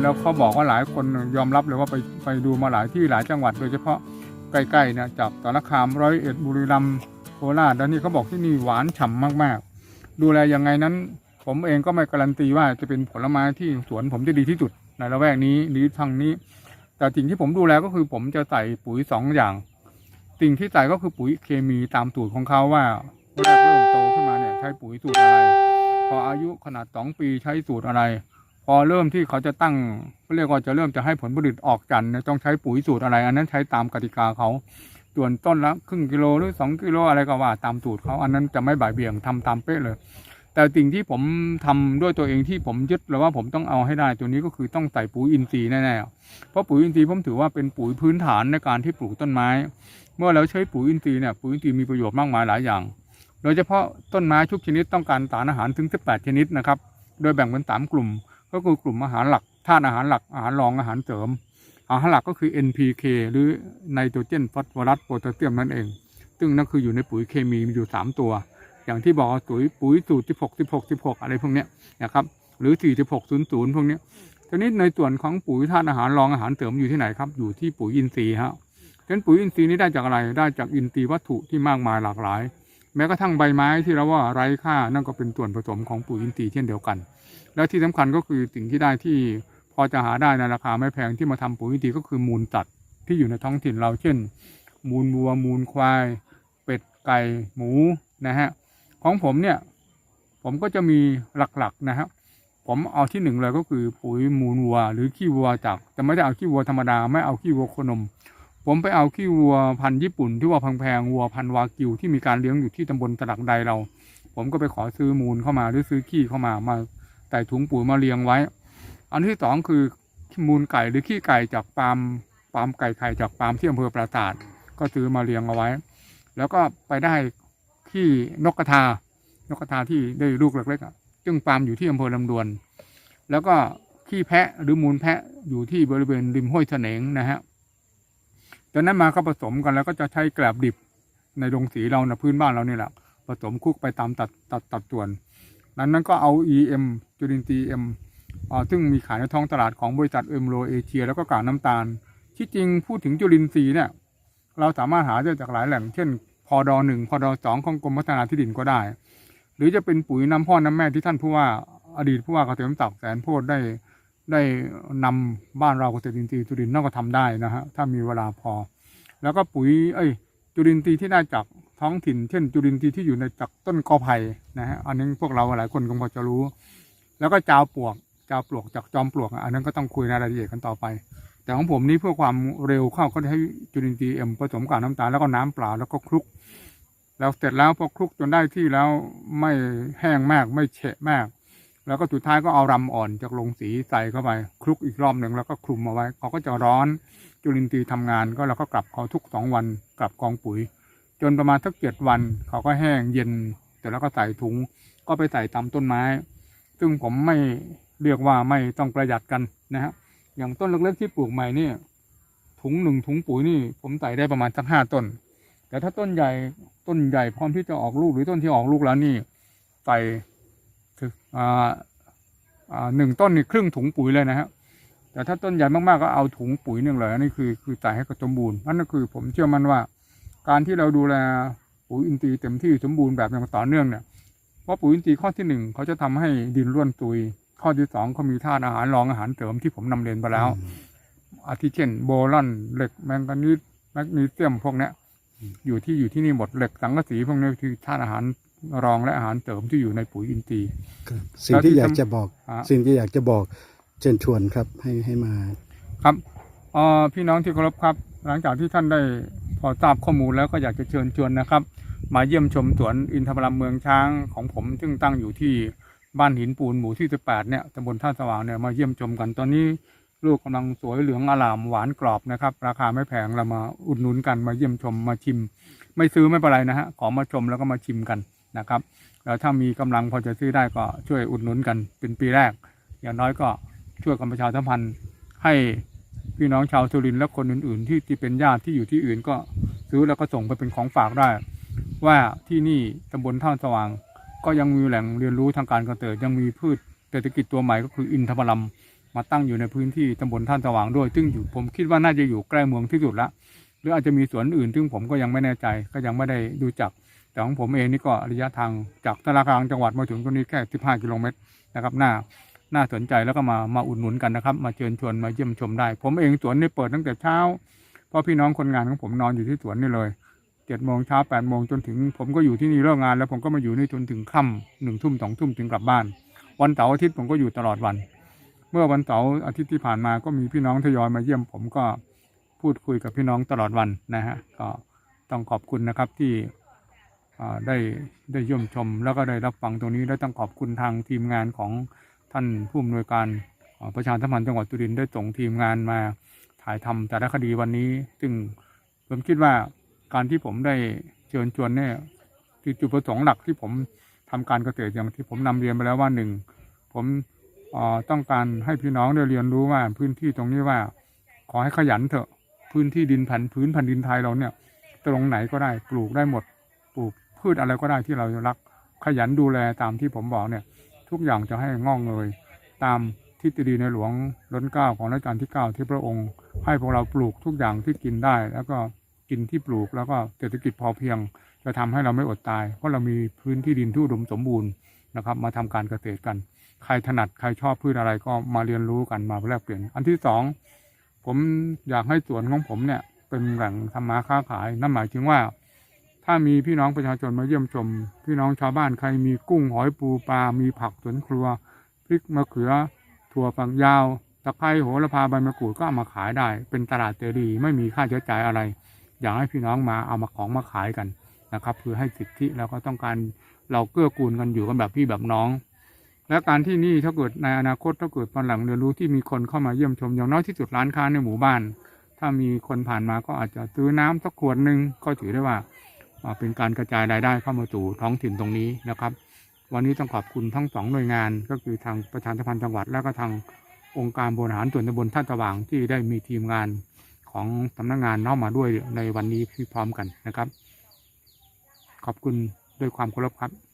แล้วเขาบอกว่าหลายคนยอมรับเลยว่าไปไปดูมาหลายที่หลายจังหวัดโดยเฉพาะใกล้ๆนี่ยจากสารคามร้อยเอ็ดบุรีรัมย์โคราชแล้วนี่เขาบอกที่นี่หวานฉ่ำมากๆ ดูแลยังไงนั้น ผมเองก็ไม่การันตีว่าจะเป็นผลไม้ที่สวนผมจะดีที่สุดในละแวกนี้หรือทางนี้ แต่สิ่งที่ผมดูแลก็คือผมจะใส่ปุ๋ยสองอย่างสิ่งที่ใส่ก็คือปุ๋ยเคมีตามสูตรของเขาว่าเมื่อเริ่มโตขึ้นมาเนี่ยใช้ปุ๋ยสูตรอะไร พออายุขนาดสองปีใช้สูตรอะไร พอเริ่มที่เขาจะตั้งเขาเรียกว่าจะเริ่มจะให้ผลผลิตออกจันทร์เนี่ยต้องใช้ปุ๋ยสูตรอะไร อันนั้นใช้ตามกติกาเขาส่วนต้นละครึ่งกิโลหรือสองกิโลอะไรก็ว่า ตามสูตรเขาอันนั้นจะไม่บ่ายเบี่ยงทำตามเป๊ะเลย แต่สิ่งที่ผมทำด้วยตัวเองที่ผมยึดเลยว่าผมต้องเอาให้ได้ตัวนี้ก็คือต้องใส่ปุ๋ยอินทรีย์แน่ๆเพราะปุ๋ยอินทรีย์ผมถือว่าเป็นปุ๋ยพื้นฐานในการที่ปลูกต้นไม้ เมื่อเราใช้ปุ๋ยอินทรีย์เนี่ยปุ๋ยอินทรีย์มีประโยชน์มากมายหลายอย่าง โดยเฉพาะต้นไม้ทุกชนิดต้องการสารอาหารถึง 18 ชนิดนะครับโดยแบ่งเป็นสามกลุ่ม ก็คือกลุ่มอาหารหลักธาตุอาหารหลักอาหารรองอาหารเสริม อาหารหลักก็คือ NPK หรือไนโตรเจนฟอสฟอรัสโพแทสเซียมนั่นเอง ซึ่งนั่นคืออยู่ในปุ๋ยเคมีมีอยู่ 3 ตัว อย่างที่บอกปุ๋ยปุ๋ยสูตร16 16 16 อะไรพวกเนี้ยนะครับหรือ 46 00 พวกนี้ทีนี้ในส่วนของปุ๋ยธาตุอาหารรองอาหารเสริมอยู่ที่ไหนครับ อยู่ที่ปุ๋ยอินทรีย์ฮะฉะนั้นปุ๋ยอินทรีย์นี้ได้จากอะไร ได้จากอินทรีย์วัตถุที่มากมายหลากหลาย แม้กระทั่งใบไม้ที่เราว่าไร้ค่านั่นก็เป็นส่วนผสมของปุ๋ยอินทรีย์เช่นเดียวกัน และที่สำคัญก็คือสิ่งที่ได้ที่พอจะหาได้ในราคาไม่แพงที่มาทำปุ๋ยอินทรีย์ก็คือมูลสัตว์ที่อยู่ในท้องถิ่นเราเช่น มูลวัว มูลควาย เป็ดไก่หมูนะฮะของผมเนี่ยผมก็จะมีหลักๆนะฮะผมเอาที่หนึ่งเลยก็คือปุ๋ยมูลวัว หรือขี้วัวจากแต่ไม่ได้เอาขี้วัวธรรมดาไม่เอาขี้วัวโคนม ผมไปเอาขี้วัวพันธุ์ญี่ปุ่นที่ว่าแพงๆวัวพันธุ์วากิวที่มีการเลี้ยงอยู่ที่ตำบลตลักใดเรา ผมก็ไปขอซื้อมูลเข้ามาหรือซื้อขี้เข้ามามา ใส่ถุงปุ๋ยมาเรียงไว้ อันที่สองคือมูลไก่หรือขี้ไก่จากฟาร์มฟาร์มไก่ไข่จากฟาร์มที่อำเภอปราสาทก็ซื้อมาเรียงเอาไว้ แล้วก็ไปได้ขี้นกกระทานกกระทาที่ได้ลูกเล็กๆอะซึ่งฟาร์มอยู่ที่อำเภอลำดวน แล้วก็ขี้แพะหรือมูลแพะอยู่ที่บริเวณริมห้วยเสนงนะฮะจากนั้นมาก็ผสมกันแล้วก็จะใช้แกลบดิบในโรงสีเรานะพื้นบ้านเรานี่แหละผสมคุกไปตามตัดตัดตัดส่วน นั้นนั้นก็เอา EM จุลินทรีย์ M อ่าซึ่งมีขายในท้องตลาดของบริษัทเอ็มโรเอเชีย แล้วก็กากน้ำตาล ที่จริงพูดถึงจุลินทรีย์เนี่ยเราสามารถหาได้จากหลายแหล่ง เช่นพอดอหนึ่งพอดอสองของกรมพัฒนาที่ดินก็ได้ หรือจะเป็นปุ๋ยน้ำพ่อน้ำแม่ที่ท่านผู้ว่าอดีตผู้ว่าเกษมศักดิ์แสนโพธิ์ได้ได้นำบ้านเราเกษตรอินทรีย์จุลินน่าก็ทำได้นะฮะถ้ามีเวลาพอ แล้วก็ปุ๋ยเอ้ยจุลินทรีย์ที่ได้จากท้องถิ่น เช่นจุลินทรีย์ที่อยู่ในจากต้นกอไผ่นะฮะอันนี้พวกเราหลายคนคงพอจะรู้ แล้วก็จาวปลวกจาวปลวกจากจอมปลวกอันนั้นก็ต้องคุยในรายละเอียดกันต่อไป แต่ของผมนี้เพื่อความเร็วเข้าก็ใช้จุลินทรีย์เอ็มผสมกับน้ำตาลแล้วก็น้ำเปล่าแล้วก็คลุก แล้วเสร็จแล้วพอคลุกจนได้ที่แล้วไม่แห้งมากไม่เฉะมาก แล้วก็สุดท้ายก็เอารำอ่อนจากโรงสีใส่เข้าไปคลุกอีกรอบหนึ่งแล้วก็คลุมเอาไว้เขาก็จะร้อนจุลินทรีย์ทำงานก็เราก็กลับเขาทุกสองวันกลับกองปุ๋ย จนประมาณสักเจ็ดวันเขาก็แห้งเย็นแต่แล้วก็ใส่ถุงก็ไปใส่ตามต้นไม้ ซึ่งผมไม่เรียกว่าไม่ต้องประหยัดกันนะฮะอย่างต้นเล็กๆที่ปลูกใหม่นี่ถุงหนึ่งถุงปุ๋ยนี่ผมใส่ได้ประมาณสักห้าต้น แต่ถ้าต้นใหญ่ต้นใหญ่พร้อมที่จะออกลูกหรือต้นที่ออกลูกแล้วนี่ใส่ถึงอ่าอ่าหนึ่งต้นนี่ครึ่งถุงปุ๋ยเลยนะฮะแต่ถ้าต้นใหญ่มากๆก็เอาถุงปุ๋ยหนึ่งเลยอันนี้คือคือใส่ให้กระสมบูรณ์นั่นก็คือผมเชื่อมั่นว่า การที่เราดูแลปุ๋ยอินทรีย์เต็มที่สมบูรณ์แบบอย่างต่อเนื่องเนี่ย เพราะปุ๋ยอินทรีย์ข้อที่หนึ่งเขาจะทำให้ดินร่วนตุย ข้อที่สองเขามีธาตุอาหารรองอาหารเสริมที่ผมนำเรียนไปแล้ว อาทิเช่น โบรอนเหล็กแมงกานีสแมกนีเซียมพวกเนี้ยอยู่ที่อยู่ที่นี่หมดเหล็กสังกะสีพวกนี้คือธาตุอาหารรองและอาหารเสริมที่อยู่ในปุ๋ยอินทรีย์ครับสิ่งที่อยากจะบอกอ่าสิ่งที่อยากจะบอกเชิญชวนครับให้ให้มา ครับเอ่อพี่น้องที่เคารพครับ หลังจากที่ท่านได้ พอทราบข้อมูลแล้วก็อยากจะเชิญชวนนะครับ มาเยี่ยมชมสวนอินทผลัมเมืองช้างของผม ซึ่งตั้งอยู่ที่บ้านหินปูนหมู่ที่ 18 เนี่ยตำบลท่าสว่างเนี่ยมาเยี่ยมชมกันตอนนี้ลูกกำลังสวยเหลืองอลามหวานกรอบนะครับ ราคาไม่แพงเรามาอุดหนุนกันมาเยี่ยมชมมาชิม ไม่ซื้อไม่เป็นไรนะฮะขอมาชมแล้วก็มาชิมกันนะครับแล้วถ้ามีกำลังพอจะซื้อได้ก็ช่วยอุดหนุนกันเป็นปีแรก อย่างน้อยก็ช่วยกันประชาสัมพันธ์ให้ พี่น้องชาวสุรินทร์และคนอื่นๆ ที่ที่เป็นญาติที่อยู่ที่อื่นก็ซื้อแล้วก็ส่งไปเป็นของฝากได้ ว่าที่นี่ตำบลท่าสว่าง ก็ยังมีแหล่งเรียนรู้ทางการเกษตรยังมีพืชเศรษฐกิจตัวใหม่ก็คืออินทผลัมมาตั้งอยู่ในพื้นที่ตำบลท่านสว่างด้วย ซึ่งอยู่ผมคิดว่าน่าจะอยู่ใกล้เมืองที่สุดละหรืออาจจะมีสวนอื่น ซึ่งผมก็ยังไม่แน่ใจก็ยังไม่ได้ดูจักแต่ของผมเองนี่ก็ระยะทางจากตลาดกลางจังหวัดมาถึงตรงนี้แค่ 15 กิโลเมตรนะครับหน่า น่าสนใจแล้วก็มามาอุดหนุนกันนะครับ มาเชิญชวนมาเยี่ยมชมได้ ผมเองสวนนี่เปิดตั้งแต่เช้า เพราะพี่น้องคนงานของผมนอนอยู่ที่สวนนี่เลยเจ็ดโมงเช้าแปดโมงจนถึง ผมก็อยู่ที่นี่เลิกงาน แล้วผมก็มาอยู่นี่จนถึงค่ำหนึ่งทุ่มสองทุ่มถึงกลับบ้าน วันเสาร์อาทิตย์ผมก็อยู่ตลอดวัน เมื่อวันเสาร์อาทิตย์ที่ผ่านมาก็มีพี่น้องทยอยมาเยี่ยม ผมก็พูดคุยกับพี่น้องตลอดวันนะฮะก็ต้องขอบคุณนะครับที่ได้ได้เยี่ยมชมแล้วก็ได้รับฟังตรงนี้และต้องขอบคุณทางทีมงานของ ท่านผู้อำนวยการประชาสัมพันธ์จังหวัดสุรินทร์ได้ส่งทีมงานมาถ่ายทำแต่ละคดีวันนี้ ซึ่งผมคิดว่าการที่ผมได้เชิญชวนเนี่ยคือจุดประสงค์หลักที่ผมทำการเกษตรอย่างที่ผมนำเรียนไปแล้วว่าหนึ่งผมต้องการให้พี่น้องได้เรียนรู้ว่าพื้นที่ตรงนี้ว่า ขอให้ขยันเถอะพื้นที่ดินแผ่นพื้นแผ่นดินไทยเราเนี่ยตรงไหนก็ได้ปลูกได้หมด ปลูกพืชอะไรก็ได้ที่เรารักขยันดูแลตามที่ผมบอกเนี่ย ทุกอย่างจะให้งอกเงยตามทฤษฎีในหลวงลที่เก้าของรัชกาลที่เก้าที่พระองค์ ให้พวกเราปลูกทุกอย่างที่กินได้ แล้วก็กินที่ปลูกแล้วก็เศรษฐกิจพอเพียง จะทำให้เราไม่อดตาย เพราะเรามีพื้นที่ดินที่อุดมสมบูรณ์นะครับ มาทำการเกษตรกัน ใครถนัดใครชอบพืชอะไรก็มาเรียนรู้กันมาแลกเปลี่ยน อันที่สองผมอยากให้สวนของผมเนี่ยเป็นแหล่งทำมาค้าขายนั่นหมายถึงว่า ถ้ามีพี่น้องประชาชนมาเยี่ยมชม พี่น้องชาวบ้านใครมีกุ้งหอยปูปลา มีผักสวนครัว พริกมะเขือ ถั่วฝักยาว ตะไคร้โหระพาใบมะกรูดก็เอามาขายได้ เป็นตลาดเสรีไม่มีค่าใช้จ่ายอะไร อยากให้พี่น้องมาเอามาของมาขายกันนะครับเพื่อให้สิทธิแล้วก็ต้องการเราเกื้อกูลกันอยู่กันแบบพี่แบบน้อง และการที่นี่ถ้าเกิดในอนาคตถ้าเกิดตอนหลังเรียนรู้ที่มีคนเข้ามาเยี่ยมชมอย่างน้อยที่สุดร้านค้าในหมู่บ้าน ถ้ามีคนผ่านมาก็อาจจะซื้อน้ำสักขวดหนึ่งก็ถือได้ว่า เป็นการกระจายรายได้เข้ามาสู่ท้องถิ่นตรงนี้นะครับ วันนี้ต้องขอบคุณทั้งสองหน่วยงาน ก็คือทางประชาสัมพันธ์จังหวัด และก็ทางองค์การบริหารส่วนตำบลท่าสว่างที่ได้มีทีมงานของสำนักงานเข้ามาด้วยในวันนี้พร้อมกันนะครับ ขอบคุณด้วยความเคารพครับ